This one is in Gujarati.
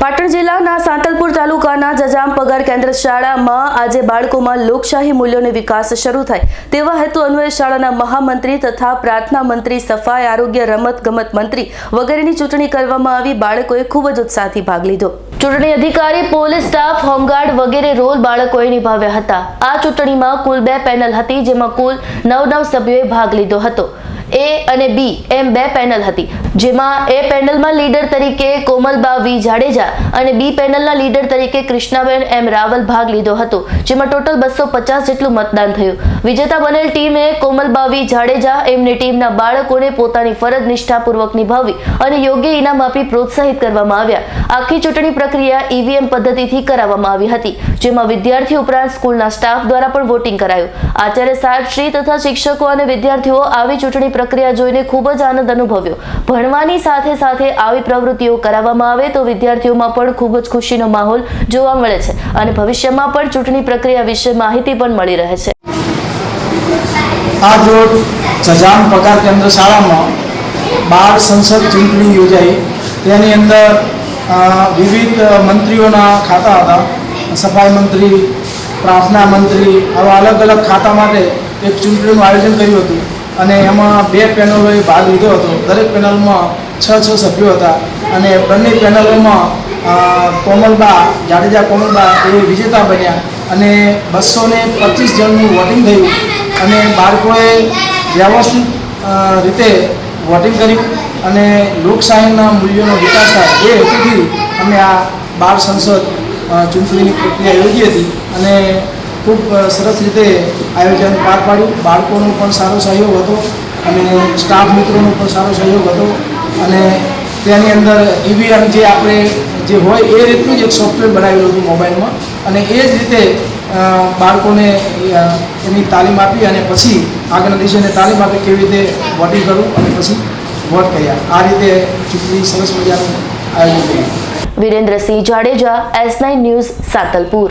પાટણ જિલ્લાના સાંતલપુર તાલુકાના જજામ પગાર કેન્દ્ર શાળામાં આજે બાળકોમાં લોકશાહી મૂલ્યોનો વિકાસ શરૂ થાય. તેવા હેતુ અન્વયે શાળાના મહામંત્રી તથા પ્રાર્થના મંત્રી, સફાઈ, આરોગ્ય, રમત ગમત મંત્રી વગેરેની ચૂંટણી કરવામાં આવી. બાળકોએ ખૂબ જ ઉત્સાહથી ભાગ લીધો. ચૂંટણી અધિકારી, પોલીસ સ્ટાફ, હોમગાર્ડ વગેરે રોલ બાળકોએ નિભાવ્યા હતા. આ ચૂંટણીમાં કુલ બે પેનલ હતી, જેમાં કુલ નવ નવ સભ્યોએ ભાગ લીધો હતો. એ અને બી એમ બે પેનલ હતી. જેમાં એ પેનલમાં લીડર તરીકે કોમલબા વી જાડેજા અને બી પેનલના લીડર તરીકે કૃષ્ણાબેન એમ રાવલ ભાગ લીધો હતો, જેમાં ટોટલ બસો પચાસ જેટલું મતદાન થયું. વિજેતા બનેલ ટીમે કોમલબા વી જાડેજા એમની ટીમના બાળકોને પોતાની ફરજ નિષ્ઠાપૂર્વક નિભાવી અને યોગ્ય ઇનામ આપી પ્રોત્સાહિત કરવામાં આવ્યા. આખી ચૂંટણી પ્રક્રિયા ઈવીએમ પદ્ધતિથી કરાવવામાં આવી હતી, જેમાં વિદ્યાર્થી ઉપરાંત સ્કૂલના સ્ટાફ દ્વારા પણ વોટિંગ કરાયું. આચાર્ય સાહેબ, શ્રી તથા શિક્ષકો અને વિદ્યાર્થીઓ આવી ચૂંટણી પ્રક્રિયા જોઈને ખૂબ જ આનંદ અનુભવ્યો. ભણવાની સાથે સાથે આવી પ્રવૃત્તિઓ કરાવવામાં આવે તો વિદ્યાર્થીઓમાં પણ ખૂબ જ ખુશીનો માહોલ જોવા મળે છે અને ભવિષ્યમાં પણ ચૂંટણી પ્રક્રિયા વિશે માહિતી પણ મળી રહે છે. આજ રોજ જજામ પગાર કેન્દ્ર શાળામાં બાળ સંસદ ચૂંટણી યોજાઈ. તેની અંદર વિવિધ મંત્રીઓના ખાતા હતા. સફાઈ મંત્રી, પ્રાર્થના મંત્રી, આવા અલગ અલગ ખાતા માટે એક ચૂંટણીનું આયોજન કર્યું હતું. અને એમાં બે પેનલોએ ભાગ લીધો હતો. દરેક પેનલમાં છ છ સભ્યો હતા. અને બંને પેનલોમાં કોમલબા, જાડેજા કોમલબા એ વિજેતા બન્યા. અને બસો ને પચીસ જણનું વોટિંગ થયું. અને બાળકોએ વ્યવસ્થિત રીતે વોટિંગ કર્યું. અને લોકશાહીના મૂલ્યોનો વિકાસ થાય. એ હેતુથી અમે આ બાળ સંસદ ચૂંટણીની પ્રક્રિયા યોજી હતી. અને ખૂબ સરસ રીતે આયોજન પાર પાડ્યું. બાળકોનો પણ સારો સહયોગ હતો અને સ્ટાફ મિત્રોનો પણ સારો સહયોગ હતો. અને તેની અંદર ઈવીએમ જે આપણે જે હોય એ રીતનું જ એક સોફ્ટવેર બનાવેલું હતું મોબાઈલમાં. અને એ જ રીતે બાળકોને એની તાલીમ આપી અને પછી આગળના દિવસે તાલીમ આપી કેવી રીતે વોટિંગ કરવું અને પછી વોટ કર્યા. આ રીતે ચૂંટણી સરસ મજાનું આયોજન કર્યું. Virendrasinh Jadeja, S nine news Santalpur.